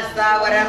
Hasta ahora,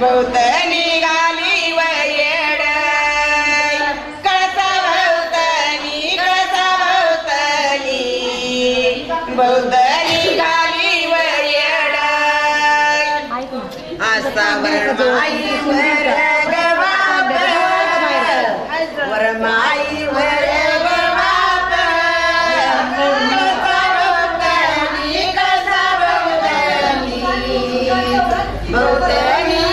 बहुत निघाली वयड कळसा भवतली कळसा भवतली बहुत निघाली वयड आस्ता वरमाई वर गवाप वरमाई वर Mother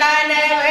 கனவு